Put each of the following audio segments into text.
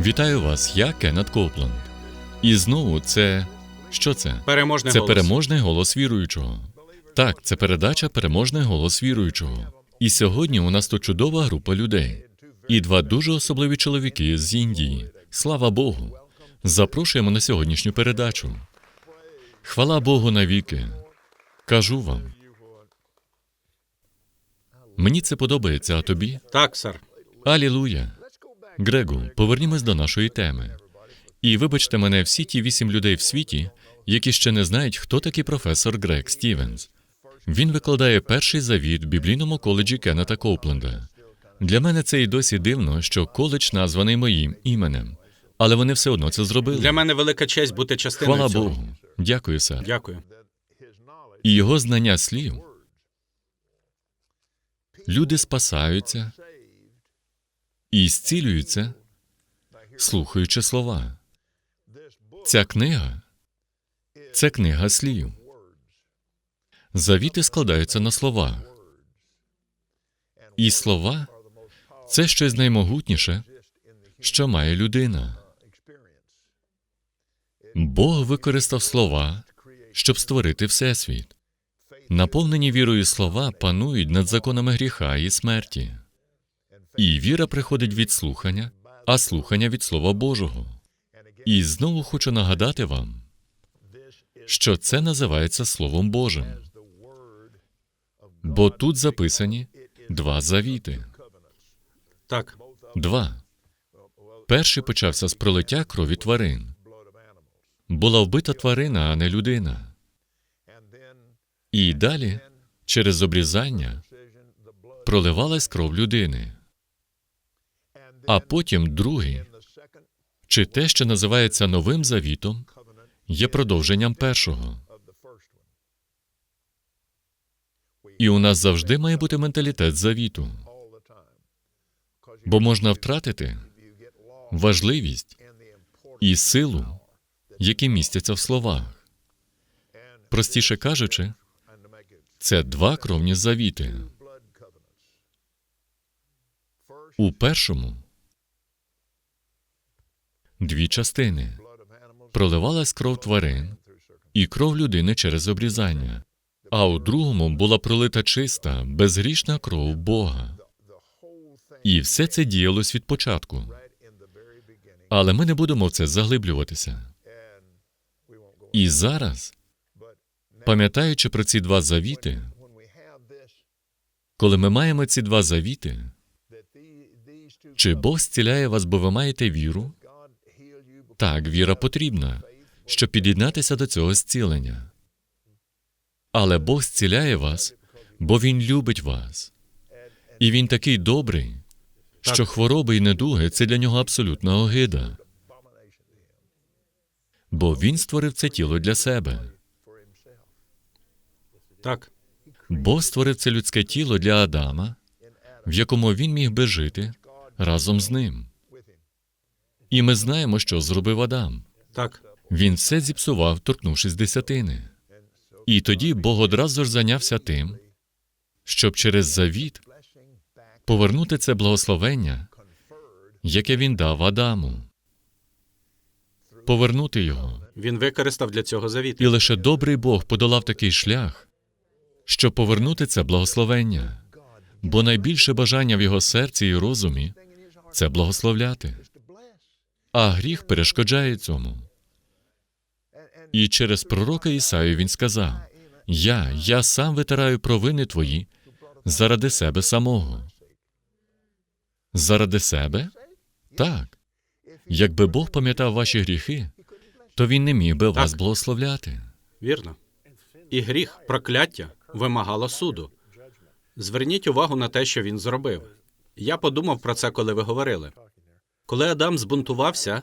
Вітаю вас, я Кеннет Копланд. І знову це. Що це? Переможний Це голос. переможний голос віруючого. Так, це передача переможний голос віруючого. І сьогодні у нас тут чудова група людей. І два дуже особливі чоловіки з Індії. Слава Богу! Запрошуємо на сьогоднішню передачу. Хвала Богу навіки. Кажу вам. Мені це подобається, а тобі? Так, сер. Алілуя! Грегу, повернімось до нашої теми. І вибачте мене всі ті вісім людей в світі, які ще не знають, хто такий професор Грег Стівенс. Він викладає перший завіт в біблійному коледжі Кеннета Коупленда. Для мене це і досі дивно, що коледж названий моїм іменем, але вони все одно це зробили. Для мене велика честь бути частиною Хвала цього. Богу. Дякую, сер. Дякую. І його знання слів. Люди спасаються і зцілюються, слухаючи слова. Ця книга це книга слів. Завіти складаються на словах. І слова це щось наймогутніше, що має людина. Бог використав слова, щоб створити всесвіт. Наповнені вірою слова панують над законами гріха і смерті. І віра приходить від слухання, а слухання від Слова Божого. І знову хочу нагадати вам, що це називається Словом Божим. Бо тут записані два завіти. Так. Два. Перший почався з пролиття крові тварин. Була вбита тварина, а не людина. І далі, через обрізання, проливалась кров людини. А потім другий, чи те, що називається новим завітом, є продовженням першого. І у нас завжди має бути менталітет завіту, бо можна втратити важливість і силу, які містяться в словах. Простіше кажучи, це два кровні завіти. У першому дві частини проливалась кров тварин і кров людини через обрізання, а у другому була пролита чиста, безгрішна кров Бога. І все це діялось від початку. Але ми не будемо в це заглиблюватися. І зараз, пам'ятаючи про ці два завіти, коли ми маємо ці два завіти, чи Бог зціляє вас, бо ви маєте віру? Так, віра потрібна, щоб під'єднатися до цього зцілення. Але Бог зціляє вас, бо Він любить вас. І Він такий добрий, що хвороби і недуги це для нього абсолютна огида. Бо Він створив це тіло для себе. Так. Бог створив це людське тіло для Адама, в якому він міг би жити разом з ним. І ми знаємо, що зробив Адам. Так. Він все зіпсував, торкнувшись десятини. І тоді Бог одразу ж зайнявся тим, щоб через завіт повернути це благословення, яке він дав Адаму, повернути його. Він використав для цього завіт. І лише добрий Бог подолав такий шлях, щоб повернути це благословення, бо найбільше бажання в його серці і розумі це благословляти. А гріх перешкоджає цьому. І через пророка Ісаю він сказав: Я, я сам витираю провини твої заради себе самого. Заради себе? Так. Якби Бог пам'ятав ваші гріхи, то він не міг би вас благословляти. Вірно. І гріх, прокляття вимагало суду. Зверніть увагу на те, що він зробив. Я подумав про це, коли ви говорили. Коли Адам збунтувався,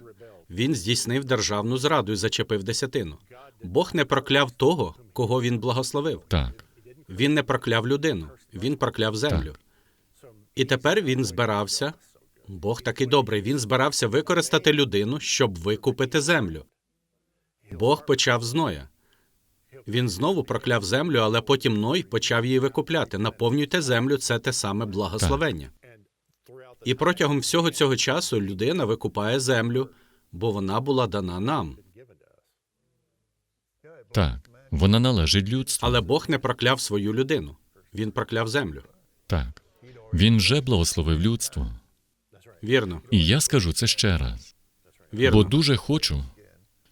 він здійснив державну зраду і зачепив десятину. Бог не прокляв того, кого він благословив. Так, Він не прокляв людину, він прокляв землю. І тепер він збирався. Бог такий добрий. Він збирався використати людину, щоб викупити землю. Бог почав з Ноя. Він знову прокляв землю, але потім Ной почав її викупляти. Наповнюйте землю це те саме благословення. І протягом всього цього часу людина викупає землю, бо вона була дана нам. так. Вона належить людству. Але Бог не прокляв свою людину. Він прокляв землю. Так. Він вже благословив людство. Вірно, І я скажу це ще раз. вірно. Бо дуже хочу,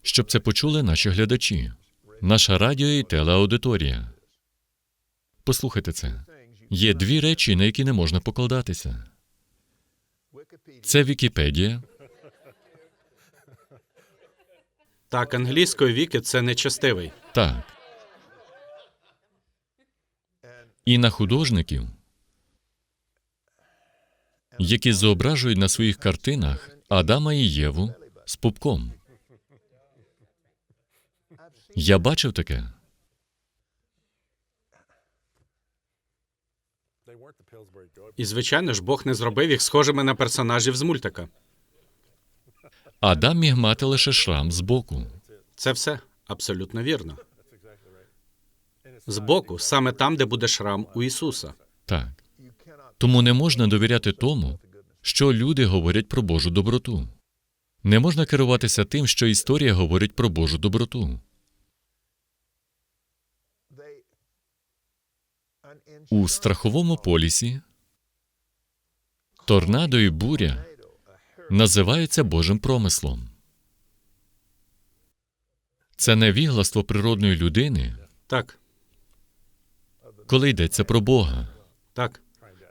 щоб це почули наші глядачі, наша радіо і телеаудиторія. Послухайте це. Є дві речі, на які не можна покладатися. Це Вікіпедія Так, англійською віки це нечестивий. Так. І на художників, які зображують на своїх картинах Адама і Єву з пупком. Я бачив таке. І звичайно ж, Бог не зробив їх схожими на персонажів з мультика. Адам міг мати лише шрам збоку. Це все абсолютно вірно. Збоку, саме там, де буде шрам у Ісуса. Так. Тому не можна довіряти тому, що люди говорять про Божу доброту. Не можна керуватися тим, що історія говорить про Божу доброту. У страховому полісі торнадо і буря називаються Божим промислом. Це невігластво природної людини, Так, коли йдеться про Бога. так.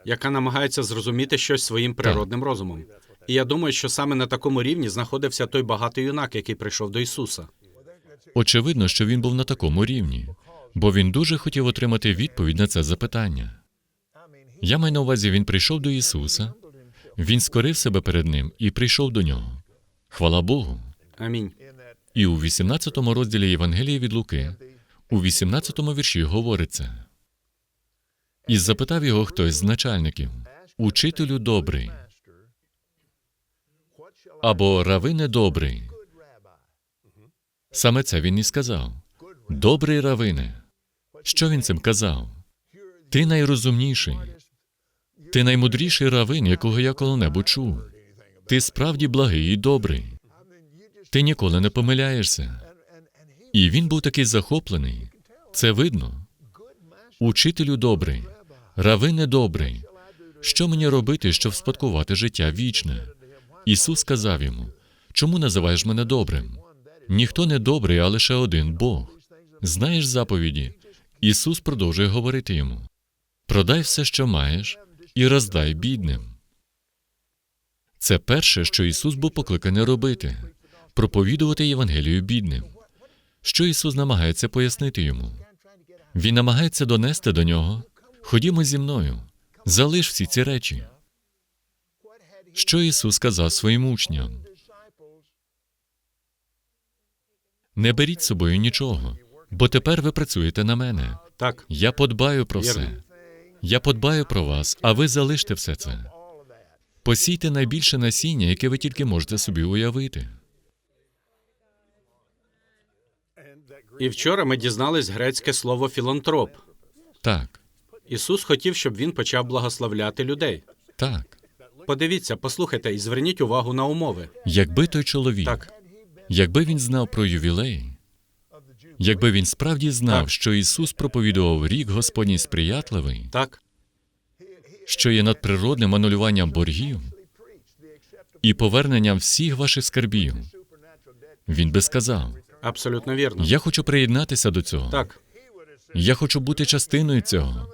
Яка намагається зрозуміти щось своїм природним розумом. І я думаю, що саме на такому рівні знаходився той багатий юнак, який прийшов до Ісуса. Очевидно, що він був на такому рівні, бо він дуже хотів отримати відповідь на це запитання. Я маю на увазі, він прийшов до Ісуса, він скорив себе перед ним і прийшов до нього. Хвала Богу. Амінь. І у 18 розділі Євангелії від Луки, у 18 вірші говориться. І запитав його хтось з начальників: Учителю добрий або равине добрий. Саме це він і сказав. Добрий равине. Що він цим казав? Ти найрозумніший, ти наймудріший равин, якого я коли-небудь чув. Ти справді благий і добрий. Ти ніколи не помиляєшся. І він був такий захоплений. Це видно. Учителю добрий, равине добрий. Що мені робити, щоб спадкувати життя вічне? Ісус сказав йому: Чому називаєш мене добрим? Ніхто не добрий, а лише один Бог. Знаєш заповіді? Ісус продовжує говорити йому: Продай все, що маєш, і роздай бідним. Це перше, що Ісус був покликаний робити проповідувати Євангелію бідним. Що Ісус намагається пояснити йому? Він намагається донести до нього. Ходімо зі мною, залиш всі ці речі. Що Ісус сказав своїм учням? Не беріть з собою нічого, бо тепер ви працюєте на мене. Так, Я подбаю про Вірно. все. Я подбаю про вас, а ви залиште все це. Посійте найбільше насіння, яке ви тільки можете собі уявити. І вчора ми дізнались грецьке слово філантроп. Так, Ісус хотів, щоб він почав благословляти людей. так. Подивіться, послухайте і зверніть увагу на умови. Якби той чоловік, Так, якби він знав про ювілей, якби він справді знав, Так. що Ісус проповідував рік Господній сприятливий, так, що є надприродним анулюванням боргів і поверненням всіх ваших скарбів, він би сказав: абсолютно вірно. Я хочу приєднатися до цього. Так, Я хочу бути частиною цього.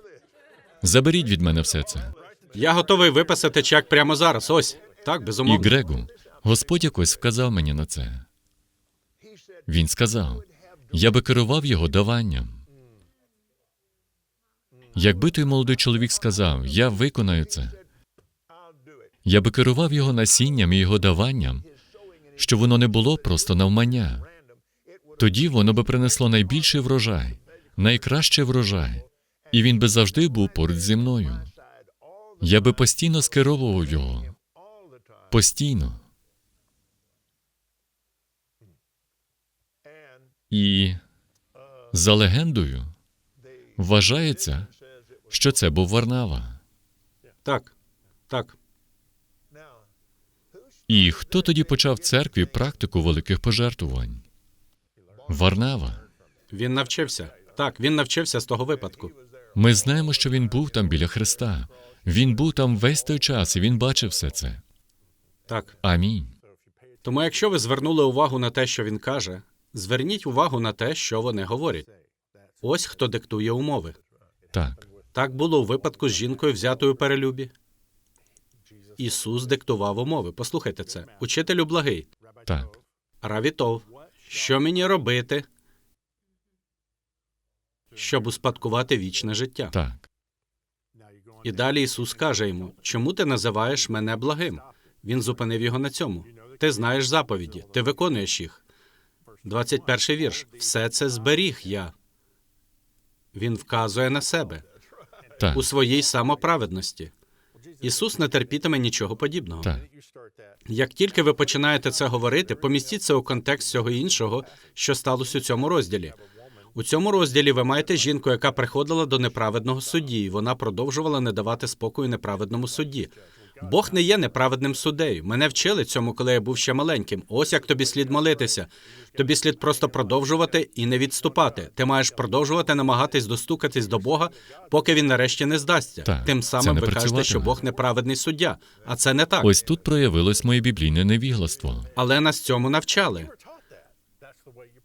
Заберіть від мене все це. я готовий виписати чек прямо зараз. Ось так, безумовно. І. Грегу, Господь якось вказав мені на це. Він сказав: я би керував його даванням. Якби той молодий чоловік сказав, я виконаю це, я би керував його насінням і його даванням, що воно не було просто навмання. Тоді воно би принесло найбільший врожай, найкращий врожай, і він би завжди був поруч зі мною. Я би постійно скеровував його. Постійно. І за легендою вважається, що це був Варнава. Так, так. І хто тоді почав церкві практику великих пожертвувань? Варнава. Він навчився. Так, він навчився з того випадку. Ми знаємо, що він був там біля Христа. Він був там весь той час, і він бачив все це. Так. Амінь. Тому, якщо ви звернули увагу на те, що він каже, зверніть увагу на те, що вони говорять. Ось хто диктує умови. Так, Так було у випадку з жінкою, взятою перелюбі. Ісус диктував умови. Послухайте це. Учителю благий. так, Равітов. Що мені робити, щоб успадкувати вічне життя? так. І далі Ісус каже йому: Чому ти називаєш мене благим? Він зупинив його на цьому. Ти знаєш заповіді, ти виконуєш їх. 21 вірш. Все це зберіг я. Він вказує на себе Так, у своїй самоправедності. Ісус не терпітиме нічого подібного. так. Як тільки ви починаєте це говорити, помістіть це у контекст всього іншого, що сталося у цьому розділі. У цьому розділі ви маєте жінку, яка приходила до неправедного судді, і вона продовжувала не давати спокою неправедному судді. Бог не є неправедним суддею. Мене вчили цьому, коли я був ще маленьким. Ось як тобі слід молитися. Тобі слід просто продовжувати і не відступати. Ти маєш продовжувати намагатись достукатись до Бога, поки він нарешті не здасться. Так, Тим це самим не ви кажете, що. Бог неправедний суддя. А це не так. Ось тут проявилось моє біблійне невігластво. Але нас цьому навчали.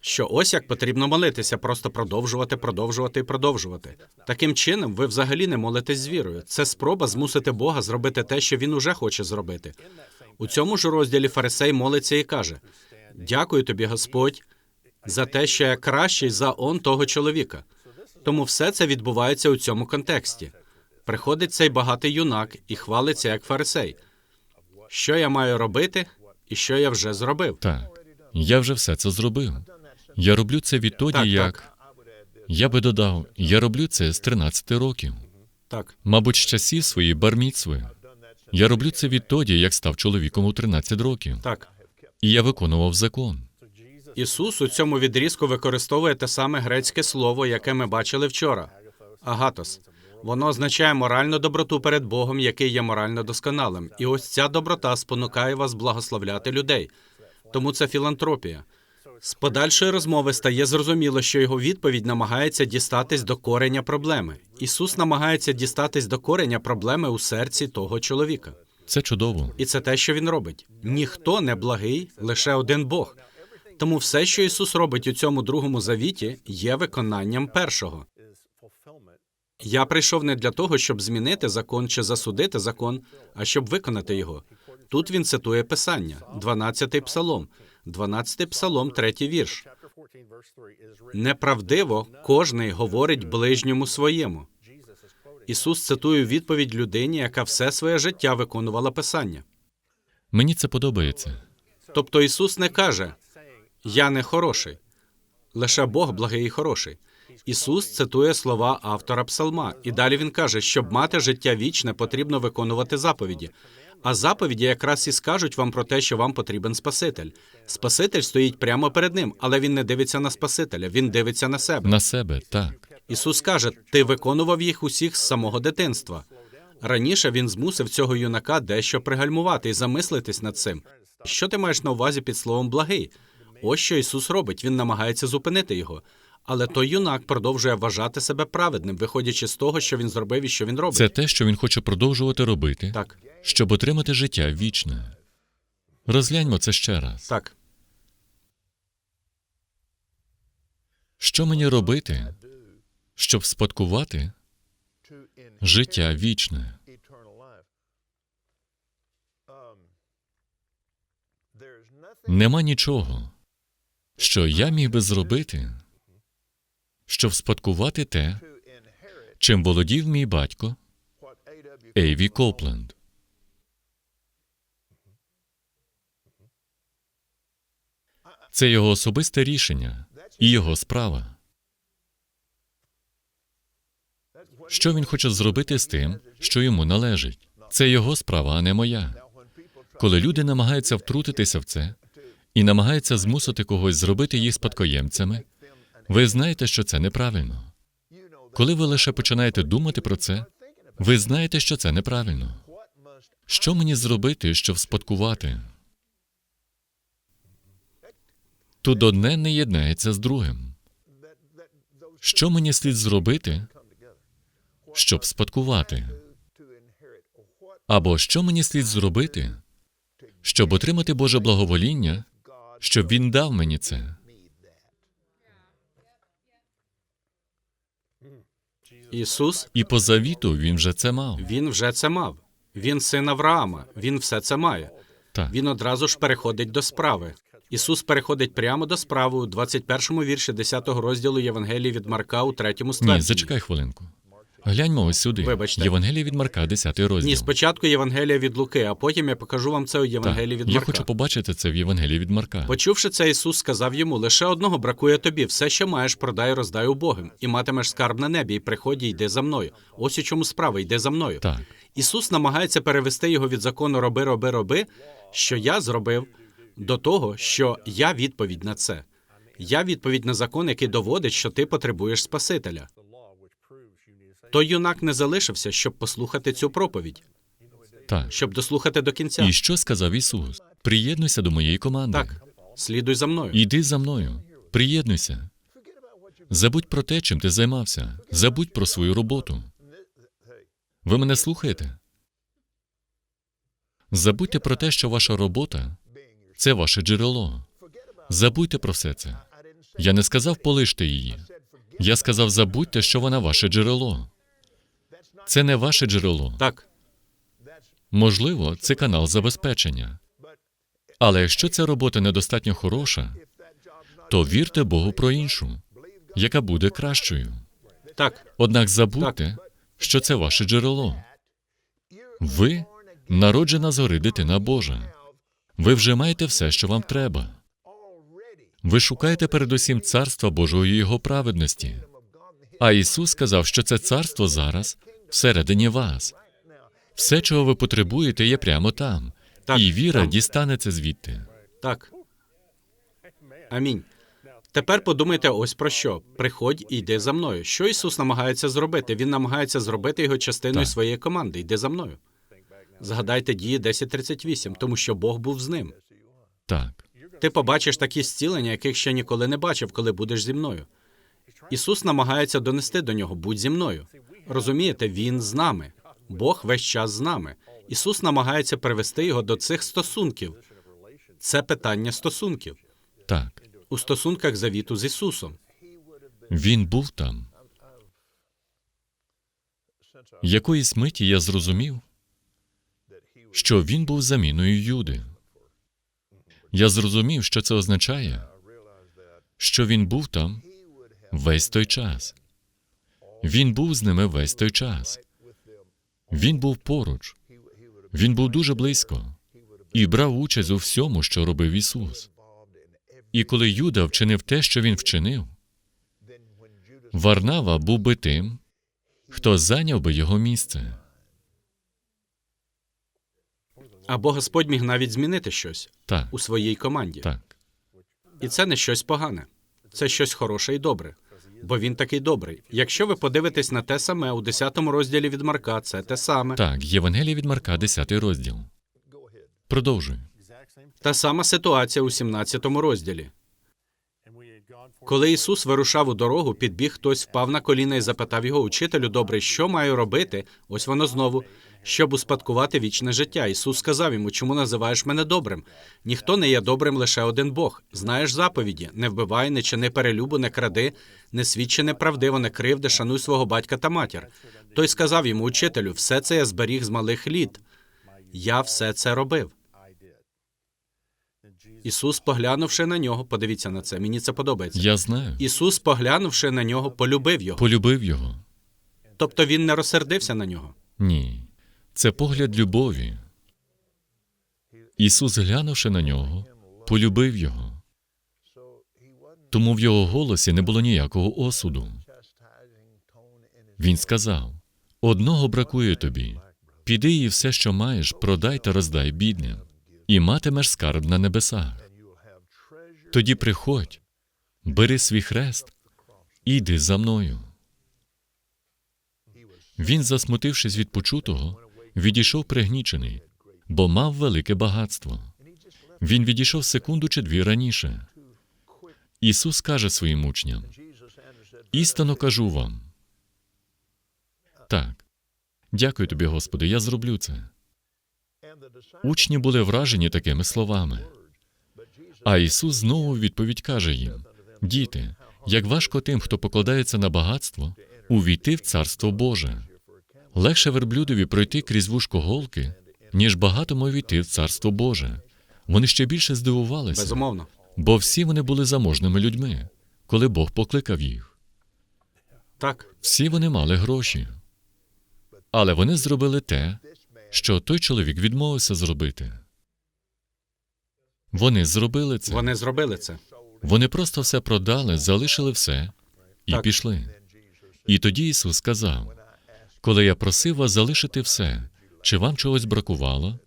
Що ось як потрібно молитися, просто продовжувати, продовжувати і продовжувати. Таким чином, ви взагалі не молитесь з вірою. Це спроба змусити Бога зробити те, що він уже хоче зробити. У цьому ж розділі Фарисей молиться і каже: Дякую тобі, Господь, за те, що я кращий за он того чоловіка. Тому все це відбувається у цьому контексті. Приходить цей багатий юнак і хвалиться як фарисей. Що я маю робити, і що я вже зробив? Так, я вже все це зробив. Я роблю це відтоді, Так, як так. я би додав, я роблю це з 13 років, Так, мабуть, з часів своєї барміцви. Я роблю це відтоді, як став чоловіком у 13 років, так. і я виконував закон. Ісус у цьому відрізку використовує те саме грецьке слово, яке ми бачили вчора агатос. Воно означає моральну доброту перед Богом, який є морально досконалим. І ось ця доброта спонукає вас благословляти людей. Тому це філантропія. З подальшої розмови стає зрозуміло, що його відповідь намагається дістатись до кореня проблеми. Ісус намагається дістатись до кореня проблеми у серці того чоловіка. Це чудово. І це те, що він робить. Ніхто не благий, лише один Бог. Тому все, що Ісус робить у цьому другому завіті, є виконанням першого. Я прийшов не для того, щоб змінити закон чи засудити закон, а щоб виконати його. Тут він цитує Писання, 12-й псалом, 12-й псалом, третій вірш. Неправдиво кожний говорить ближньому своєму. Ісус цитує відповідь людині, яка все своє життя виконувала Писання. Мені це подобається. Тобто Ісус не каже Я не хороший, лише Бог благий і хороший. Ісус цитує слова автора псалма, і далі він каже, щоб мати життя вічне, потрібно виконувати заповіді. А заповіді якраз і скажуть вам про те, що вам потрібен Спаситель. Спаситель стоїть прямо перед ним, але він не дивиться на Спасителя, він дивиться на себе. На себе, так. Ісус каже: Ти виконував їх усіх з самого дитинства. Раніше він змусив цього юнака дещо пригальмувати і замислитись над цим. Що ти маєш на увазі під словом благий? Ось що Ісус робить. Він намагається зупинити його. Але той юнак продовжує вважати себе праведним, виходячи з того, що він зробив і що він робить. Це те, що він хоче продовжувати робити, Так, щоб отримати життя вічне. Розгляньмо це ще раз. так. Що мені робити, щоб спадкувати життя вічне? Нема нічого, що я міг би зробити, щоб спадкувати те, чим володів мій батько Ейві Копленд. Це його особисте рішення і його справа. Що він хоче зробити з тим, що йому належить? Це його справа, а не моя. Коли люди намагаються втрутитися в це і намагаються змусити когось зробити їх спадкоємцями, ви знаєте, що це неправильно. Коли ви лише починаєте думати про це, ви знаєте, що це неправильно. Що мені зробити, щоб спадкувати? Тут одне не єднається з другим. Що мені слід зробити, щоб спадкувати? Або що мені слід зробити, щоб отримати Боже благовоління, щоб Він дав мені це? Ісус І по завіту він вже це мав. він вже це мав. Він син Авраама, він все це має. Так. Він одразу ж переходить до справи. Ісус переходить прямо до справи у 21-му вірші 10-го розділу Євангелії від Марка у третьому ствердженні. Ні, зачекай хвилинку. Гляньмо ось сюди. Вибачте. Євангеліє від Марка, 10 розділ. Ні, спочатку Євангелія від Луки, а потім я покажу вам це у Так, Євангелії від я хочу побачити це в Євангелії від Марка. Почувши це, Ісус сказав йому: лише одного бракує тобі. Все, що маєш, продай, роздай убогим, і матимеш скарб на небі, і приході, йди за мною. Ось у чому справа, йди за мною. Так. Ісус намагається перевести його від закону роби, роби, роби, що я зробив, до того, що я відповідь на це. Я відповідь на закон, який доводить, що ти потребуєш Спасителя. Той юнак не залишився, щоб послухати цю проповідь, Так. щоб дослухати до кінця. І що сказав Ісус? Приєднуйся до моєї команди. Так, слідуй за мною. Іди за мною. Приєднуйся. Забудь про те, чим ти займався. Забудь про свою роботу. Ви мене слухаєте? Забудьте про те, що ваша робота це ваше джерело. Забудьте про все це. Я не сказав полиште її. Я сказав, забудьте, що вона ваше джерело. Це не ваше джерело. Так, Можливо, це канал забезпечення. Але якщо ця робота недостатньо хороша, то вірте Богу про іншу, яка буде кращою. так, Однак забудьте, що це ваше джерело. Ви народжена згори дитина Божа. Ви вже маєте все, що вам треба. Ви шукаєте передусім царства Божого і його праведності. А Ісус сказав, що це царство зараз всередині вас. Все, чого ви потребуєте, є прямо там, Так, і віра там. дістанеться звідти. так. Амінь. Тепер подумайте ось про що. Приходь і йди за мною. Що Ісус намагається зробити? Він намагається зробити його частиною Так. своєї команди. Йди за мною. Згадайте дії 10.38, тому що Бог був з ним. Так, Ти побачиш такі зцілення, яких ще ніколи не бачив, коли будеш зі мною. Ісус намагається донести до нього: будь зі мною. Розумієте, Він з нами. Бог весь час з нами. Ісус намагається привести його до цих стосунків. Це питання стосунків так. у стосунках завіту з Ісусом. Він був там. Якоїсь миті я зрозумів, що він був заміною Юди. Я зрозумів, що це означає, що він був там весь той час. Він був з ними весь той час. Він був поруч. Він був дуже близько і брав участь у всьому, що робив Ісус. І коли Юда вчинив те, що він вчинив, Варнава був би тим, хто зайняв би його місце. Або Господь міг навіть змінити щось Так, у своїй команді. так. І це не щось погане, це щось хороше і добре. Бо він такий добрий. Якщо ви подивитесь на те саме у 10 розділі від Марка, це те саме. Так, Євангелія від Марка, 10 розділ. Продовжуй. Та сама ситуація у 17 розділі. Коли Ісус вирушав у дорогу, підбіг хтось, впав на коліна і запитав його, учителю, добре, що маю робити? Ось воно знову, щоб успадкувати вічне життя. Ісус сказав йому, чому називаєш мене добрим? Ніхто не є добрим лише один Бог. Знаєш заповіді: не вбивай, не чини перелюбу, не кради, не свідчи неправдиво, не кривди, шануй свого батька та матір. Той сказав йому, учителю, все це я зберіг з малих літ. Я все це робив. Ісус, поглянувши на нього, подивіться на це, мені це подобається. Я знаю. Ісус, поглянувши на нього, полюбив його. Полюбив його. Тобто він не розсердився на нього. Ні. Це погляд любові. Ісус, глянувши на нього, полюбив його. Тому в його голосі не було ніякого осуду. Він сказав: одного бракує тобі. Піди і все, що маєш, продай та роздай бідним, і матимеш скарб на небесах. Тоді приходь, бери свій хрест і йди за мною. Він, засмутившись від почутого, відійшов пригнічений, бо мав велике багатство. Він відійшов секунду чи дві раніше. Ісус каже своїм учням: істинно кажу вам. Так, дякую тобі, Господи, я зроблю це. Учні були вражені такими словами. А Ісус знову у відповідь каже їм: Діти, як важко тим, хто покладається на багатство, увійти в Царство Боже. Легше верблюдові пройти крізь вушко голки, ніж багатому війти в Царство Боже. Вони ще більше здивувалися, Безумовно. бо всі вони були заможними людьми, коли Бог покликав їх. Так. Всі вони мали гроші. Але вони зробили те, що той чоловік відмовився зробити. Вони зробили це. Вони зробили це. Вони просто все продали, залишили все і Так. пішли. І тоді Ісус сказав: Коли я просив вас залишити все, чи вам чогось бракувало?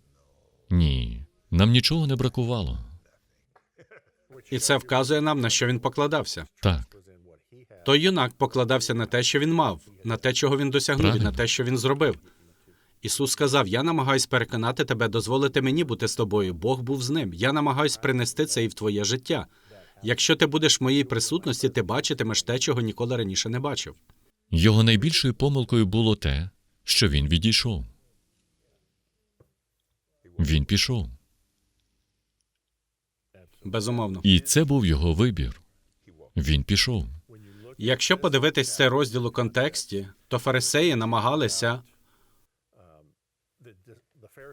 Ні, нам нічого не бракувало. І це вказує нам, на що він покладався. Так, Той юнак покладався на те, що він мав, на те, чого він досягнув, і на те, що він зробив. Ісус сказав: Я намагаюсь переконати тебе, дозволити мені бути з тобою. Бог був з ним. Я намагаюсь принести це і в твоє життя. Якщо ти будеш в моїй присутності, ти бачитимеш те, чого ніколи раніше не бачив. Його найбільшою помилкою було те, що він відійшов. Він пішов. Безумовно. І це був його вибір. Він пішов. Якщо подивитись цей розділ у контексті, то фарисеї намагалися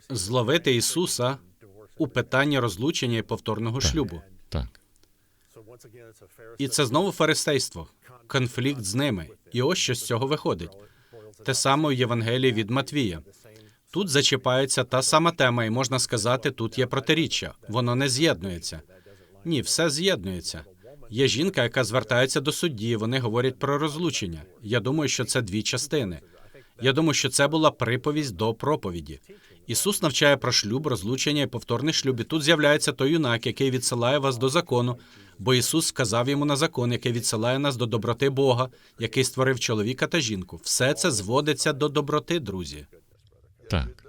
зловити Ісуса у питанні розлучення і повторного шлюбу. Так, І це знову фарисейство, конфлікт з ними. І ось що з цього виходить. Те саме у Євангелії від Матвія. Тут зачіпається та сама тема, і можна сказати, тут є протиріччя. Воно не з'єднується. Ні, все з'єднується. Є жінка, яка звертається до судді. Вони говорять про розлучення. Я думаю, що це дві частини. Я думаю, що це була приповість до проповіді. Ісус навчає про шлюб, розлучення і повторний шлюб. І тут з'являється той юнак, який відсилає вас до закону, бо Ісус сказав йому на закон, який відсилає нас до доброти Бога, який створив чоловіка та жінку. Все це зводиться до доброти, друзі. так,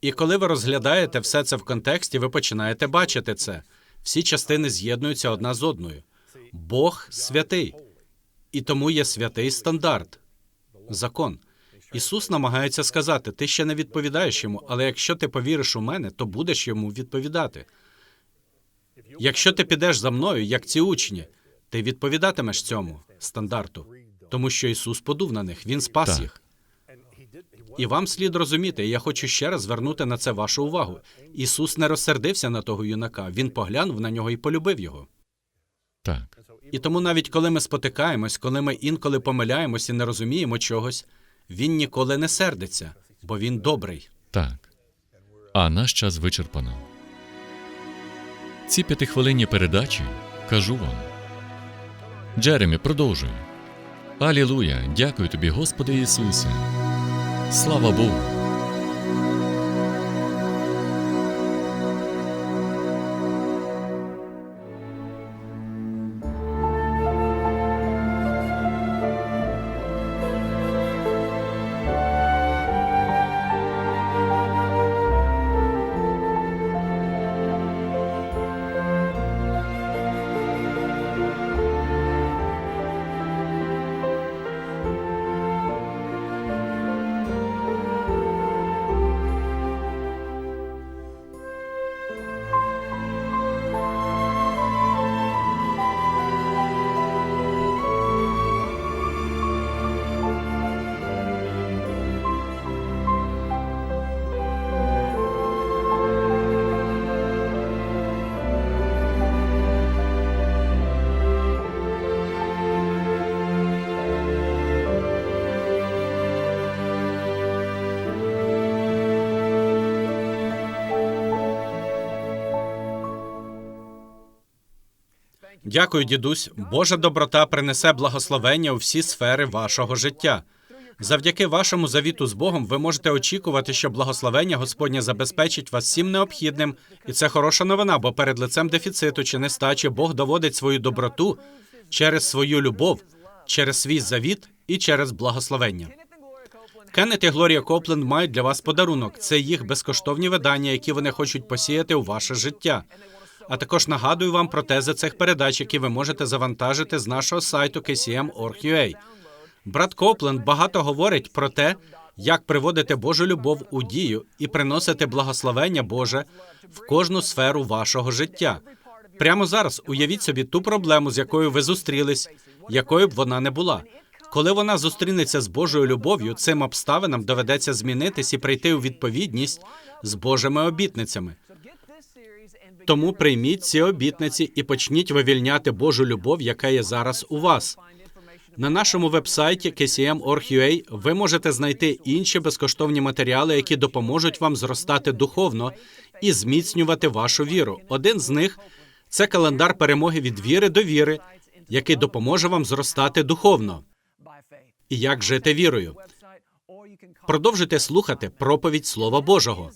І коли ви розглядаєте все це в контексті, ви починаєте бачити це. Всі частини з'єднуються одна з одною. Бог святий, і тому є святий стандарт, закон. Ісус намагається сказати: ти ще не відповідаєш йому, але якщо ти повіриш у мене, то будеш йому відповідати. Якщо ти підеш за мною, як ці учні, ти відповідатимеш цьому стандарту, тому що Ісус подув на них, Він спас Так. їх. І вам слід розуміти, я хочу ще раз звернути на це вашу увагу. Ісус не розсердився на того юнака, він поглянув на нього і полюбив його. так. І тому, навіть коли ми спотикаємось, коли ми інколи помиляємось і не розуміємо чогось, він ніколи не сердиться, бо він добрий. Так. А наш час вичерпано. Ці п'ятихвилинні передачі кажу вам. Джеремі, продовжуй. Алілуя! Дякую тобі, Господи Ісусе. Слава Богу! Дякую, дідусь. Божа доброта принесе благословення у всі сфери вашого життя. Завдяки вашому завіту з Богом ви можете очікувати, що благословення Господнє забезпечить вас всім необхідним, і це хороша новина, бо перед лицем дефіциту чи нестачі Бог доводить свою доброту через свою любов, через свій завіт і через благословення. Кеннет і Глорія Копленд мають для вас подарунок. Це їх безкоштовні видання, які вони хочуть посіяти у ваше життя. А також нагадую вам про тези цих передач, які ви можете завантажити з нашого сайту kcm.org.ua. Брат Копленд багато говорить про те, як приводити Божу любов у дію і приносити благословення Боже в кожну сферу вашого життя. Прямо зараз уявіть собі ту проблему, з якою ви зустрілись, якою б вона не була. Коли вона зустрінеться з Божою любов'ю, цим обставинам доведеться змінитись і прийти у відповідність з Божими обітницями. Тому прийміть ці обітниці і почніть вивільняти Божу любов, яка є зараз у вас. На нашому вебсайті kcm.org.ua ви можете знайти інші безкоштовні матеріали, які допоможуть вам зростати духовно і зміцнювати вашу віру. Один з них це календар перемоги від віри до віри, який допоможе вам зростати духовно. І як жити вірою? Продовжуйте слухати проповідь Слова Божого.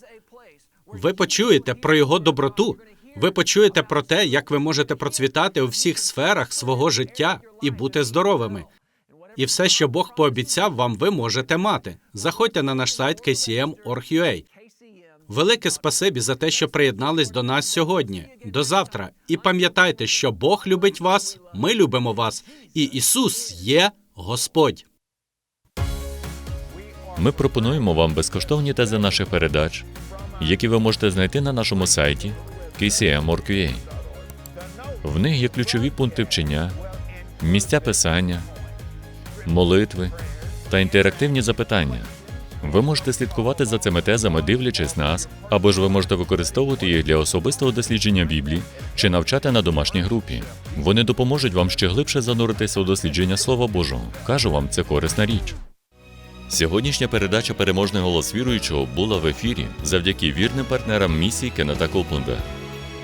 Ви почуєте про його доброту. Ви почуєте про те, як ви можете процвітати у всіх сферах свого життя і бути здоровими. І все, що Бог пообіцяв вам, ви можете мати. Заходьте на наш сайт kcm.org.ua. Велике спасибі за те, що приєднались до нас сьогодні. До завтра. І пам'ятайте, що Бог любить вас, ми любимо вас, і Ісус є Господь. Ми пропонуємо вам безкоштовні тези наших передач, які ви можете знайти на нашому сайті kcm.org.ua. В них є ключові пункти вчення, місця писання, молитви та інтерактивні запитання. Ви можете слідкувати за цими тезами, дивлячись нас, або ж ви можете використовувати їх для особистого дослідження Біблії чи навчати на домашній групі. Вони допоможуть вам ще глибше зануритися у дослідження Слова Божого. Кажу вам, це корисна річ. Сьогоднішня передача Переможний голос віруючого була в ефірі завдяки вірним партнерам місії Кеннета Копланда.